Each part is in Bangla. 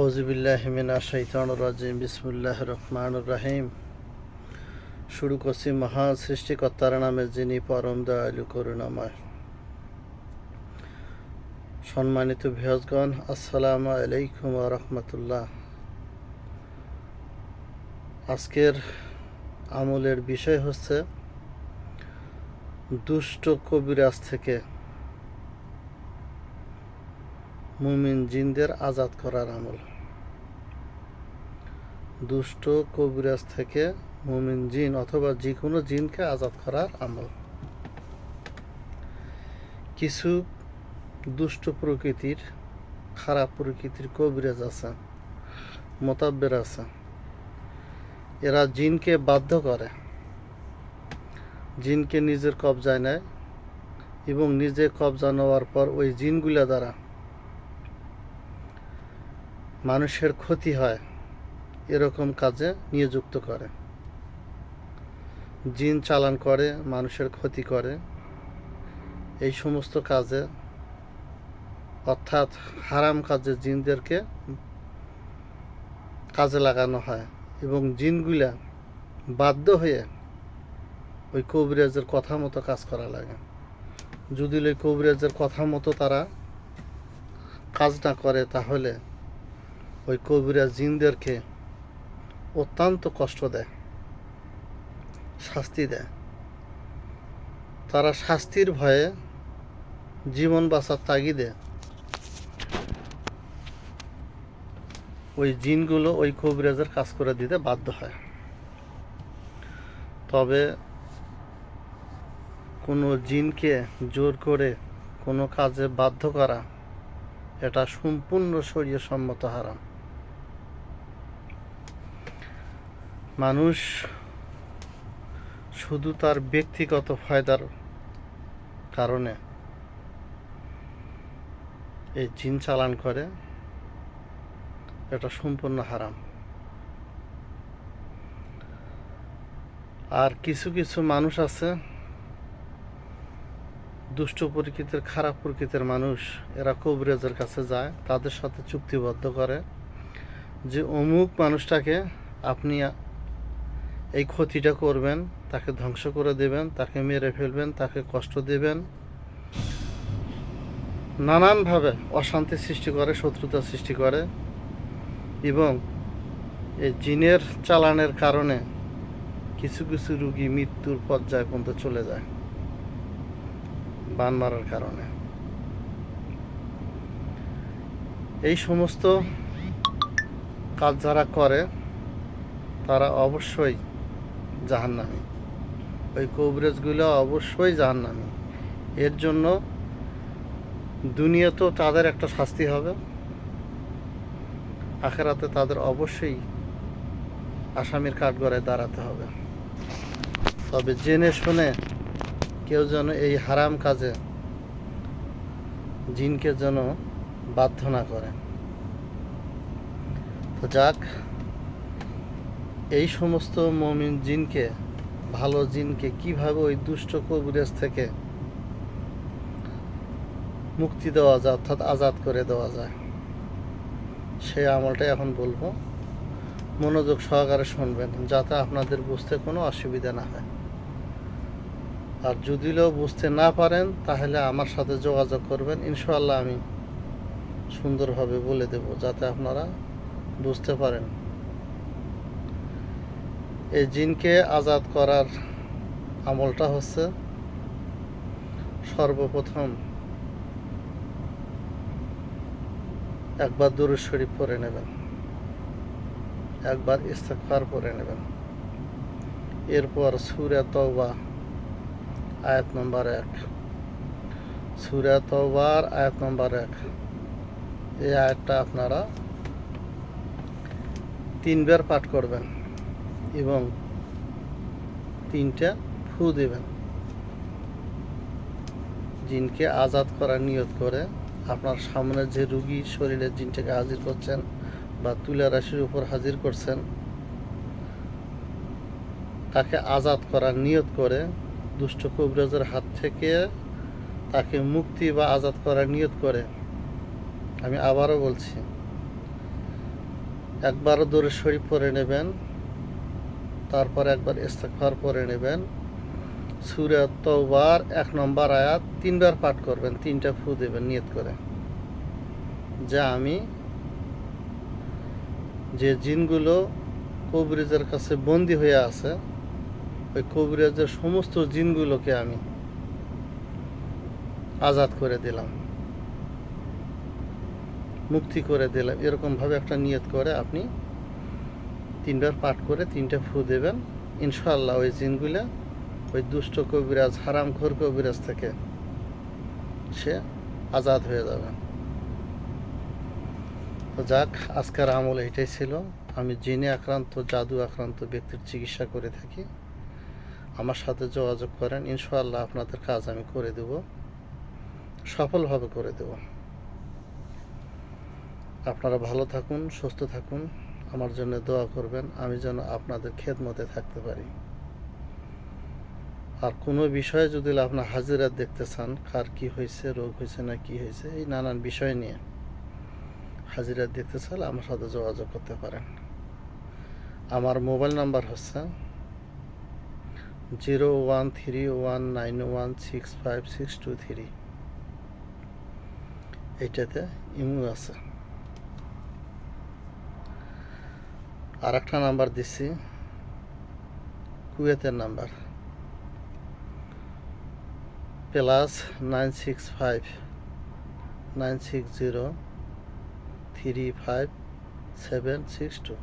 আউজিবিল্লাহমিনা শৈতান রাজিম বিসমুল্লাহ রহমান রাহিম। শুরু করছি মহান সৃষ্টিকর্তার নামে যিনি পরম দয়ালু, করুণাময়। সম্মানিত ভিয়জগণ আসসালামু আলাইকুম রহমতুল্লাহ। আজকের আমলের বিষয় হচ্ছে দুষ্ট কবিরাজ থেকে মুমিন জিনদের আজাদ করার আমল। দুষ্ট কবিরাজ থেকে মুমিন জিন অথবা যে কোনো জিনকে আজাদ করার আমল। কিছু দুষ্ট প্রকৃতির, খারাপ প্রকৃতির কবিরাজ আছে, মোতাব্বের আছে। এরা জিনকে বাধ্য করে। জিনকে নিজের কবজায় নেয় এবং নিজে কবজা নেওয়ার পর ওই জিনগুলা দ্বারা মানুষের ক্ষতি হয়, এরকম কাজে নিয়োযুক্ত করে। জিন চালান করে, মানুষের ক্ষতি করে। এই সমস্ত কাজে, অর্থাৎ হারাম কাজে জিনদেরকে কাজে লাগানো হয় এবং জিনগুলা বাধ্য হয়ে ওই কবিরাজের কথা মতো কাজ করা লাগে। যদি ওই কবিরাজের কথা মতো তারা কাজ না করে, তাহলে ওই কবিরা জিনদেরকে অত্যন্ত কষ্ট দেয়, শাস্তি দেয়। তারা শাস্তির ভয়ে জীবন বাঁচার তাগিদে ওই জিনগুলো ওই কবিরাজের কাজ করে দিতে বাধ্য হয়। তবে কোনো জিনকে জোর করে কোনো কাজে বাধ্য করা এটা সম্পূর্ণ শরীয় সম্মত হারাম। মানুষ শুধু তার ব্যক্তিগত ফায়দার কারণে এই জিন চালান করে, এটা সম্পূর্ণ হারাম। আর কিছু কিছু মানুষ আছে, দুষ্ট প্রকৃতির, খারাপ প্রকৃতির মানুষ, এরা কবিরাজের কাছে যায়, তাদের সাথে চুক্তিবদ্ধ করে যে অমুক মানুষটাকে আপনি এই ক্ষতিটা করবেন, তাকে ধ্বংস করে দেবেন, তাকে মেরে ফেলবেন, তাকে কষ্ট দেবেন। নানানভাবে অশান্তি সৃষ্টি করে, শত্রুতা সৃষ্টি করে এবং এই জিনের চালানের কারণে কিছু কিছু রুগী মৃত্যুর পর্যায়ে পর্যন্ত চলে যায় বান মারার কারণে। এই সমস্ত কাজ যারা করে, তারা অবশ্যই জাহান্নামি। ওই কভারেজগুলো অবশ্যই জাহান্নামি। এর জন্য দুনিয়াতেও তাদের একটা শাস্তি হবে। আখেরাতে তাদের অবশ্যই আসামির কাঠগড়ায় দাঁড়াতে হবে। তবে জেনে শুনে কেউ যেন এই হারাম কাজে জিনকে যেন বাধ্য না করে। তো যাক এই সমস্ত মমিন জিনকে, ভালো জিনকে কীভাবে ওই দুষ্ট কবিরাজ থেকে মুক্তি দেওয়া যায়, অর্থাৎ আজাদ করে দেওয়া যায়? সেই আমলটাই এখন বলব। মনোযোগ সহকারে শুনবেন, যাতে আপনাদের বুঝতে কোনো অসুবিধা না হয়। আর যদিও বুঝতে না পারেন, তাহলে আমার সাথে যোগাযোগ করবেন। ইনশাআল্লাহ আমি সুন্দরভাবে বলে দেব, যাতে আপনারা বুঝতে পারেন। এই জিনকে আজাদ করার আমলটা হচ্ছে সর্বপ্রথম একবার দুরুদ শরীফ পরে নেবেন, একবার ইস্তেকফার পরে নেবেন। এরপর সুরে তওবা, আয়াত নম্বর এক। সুরে তওবার, আয়াত নম্বর এক। এই আয়াতটা আপনারা তিনবার পাঠ করবেন। এবং তিনটা ফু দেবেন। জিনকে আজাদ করার নিয়ত করে আপনার সামনে যে রুগী শরীরে জিনটাকে হাজির করছেন বা তুলা রাশির উপর হাজির করছেন, তাকে আজাদ করার নিয়ত করে দুষ্ট কবিরাজের হাত থেকে তাকে মুক্তি বা আজাদ করার নিয়ত করে। আমি আবারও বলছি একবারও দূরে শরীফ পরে নেবেন তারপর একবার ইস্তেকফার পরে নেবেন। সুরে তওবার এক নম্বর আয়াত, তিনবার পাঠ করবেন, তিনটা ফু দেবেন নিয়ত করে। যা আমি যে জিনগুলো কবিরাজের কাছে বন্দি হয়ে আছে, ওই কবিরাজের সমস্ত জিনগুলোকে আমি আজাদ করে দিলাম। মুক্তি করে দিলাম। এরকমভাবে একটা নিয়ত করে আপনি তিনবার পাঠ করে তিনটা ফু দেবেন। ইনশাআল্লাহ ওই জিনগুলা, ওই দুষ্ট কবিরাজ, হারামখোর কবিরাজ থেকে সে আজাদ হয়ে যাবে। তো যাক, আজকের আমল এটাই ছিল। আমি জিনে আক্রান্ত, জাদু আক্রান্ত ব্যক্তির চিকিৎসা করে থাকি। আমার সাথে যোগাযোগ করেন, ইনশাআল্লাহ আপনাদের কাজ আমি করে দেব। সফলভাবে করে দেব। আপনারা ভালো থাকুন, সুস্থ থাকুন। আমার জন্য দোয়া করবেন, আমি যেন আপনাদের খেদমতে থাকতে পারি। আর কোনো বিষয়ে যদি আপনার হাজিরা দেখতে চান, কার কি হয়েছে, রোগ হয়েছে না কি হয়েছে, এই নানান বিষয় নিয়ে হাজিরা দেখতে চাইলে আমার সাথে যোগাযোগ করতে পারেন। আমার মোবাইল নাম্বার হচ্ছে zero one three one nine one six five six two three. এইটাতে ইমু আছে। আর একটা নাম্বার দিচ্ছি কুয়েতের number. Plus nine six five, nine six zero, three five, seven six two.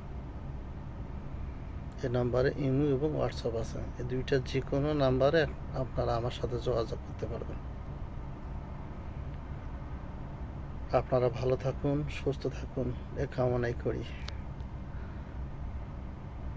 এই নাম্বারে ইমো এবং হোয়াটসঅ্যাপ আছে। এই দুইটা যে কোনো নাম্বারে আপনারা আমার সাথে যোগাযোগ করতে পারবেন। আপনারা ভালো থাকুন, সুস্থ থাকুন। এ কামনাই করি।